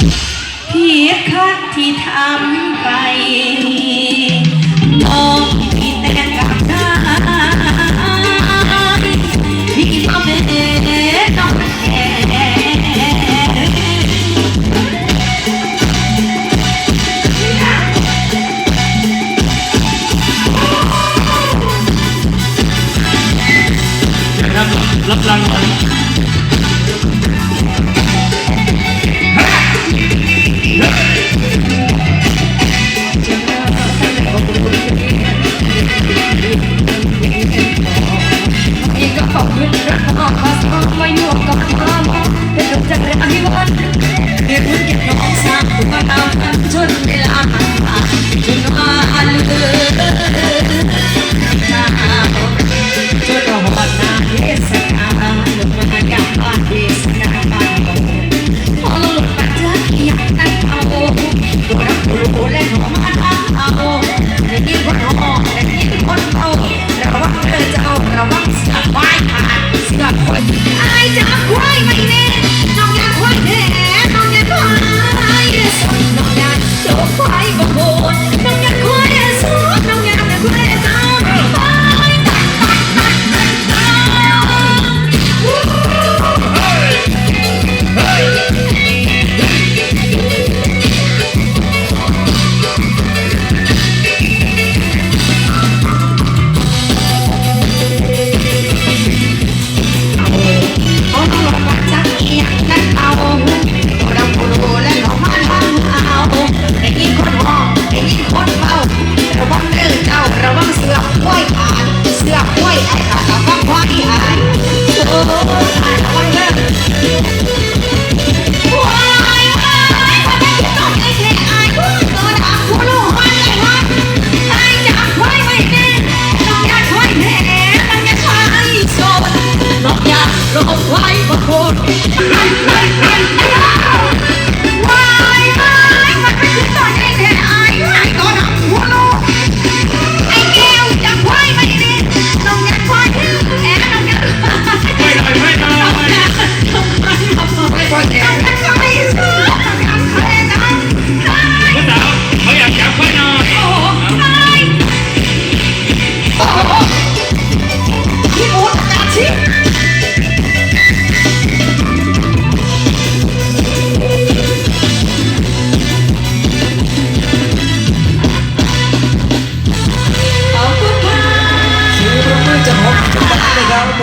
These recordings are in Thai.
ผิดคักที่ทำไปบอกผิดแต่กลับได้พี่กินเอาเป็นต้องแก่รับรับรางวัล เพื่อนน้องสาวก็ตามกันชนเวลาผ่านไปจน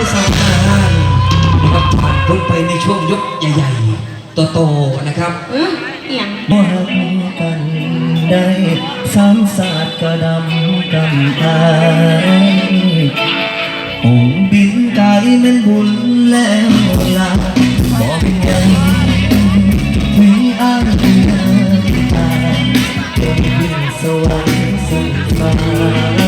ประสานงานนะครับผ่านพ้นไปในช่วงยกใหญ่ๆโตนะครับเอ้ยเอียงบ่หักกันได้สามศาสตร์กระดำกำตายองค์บินกายเป็นบุญแล้วลาบ่เป็นไงมีอารมณ์ตาเป็นบินสวรรค์สุดฟ้า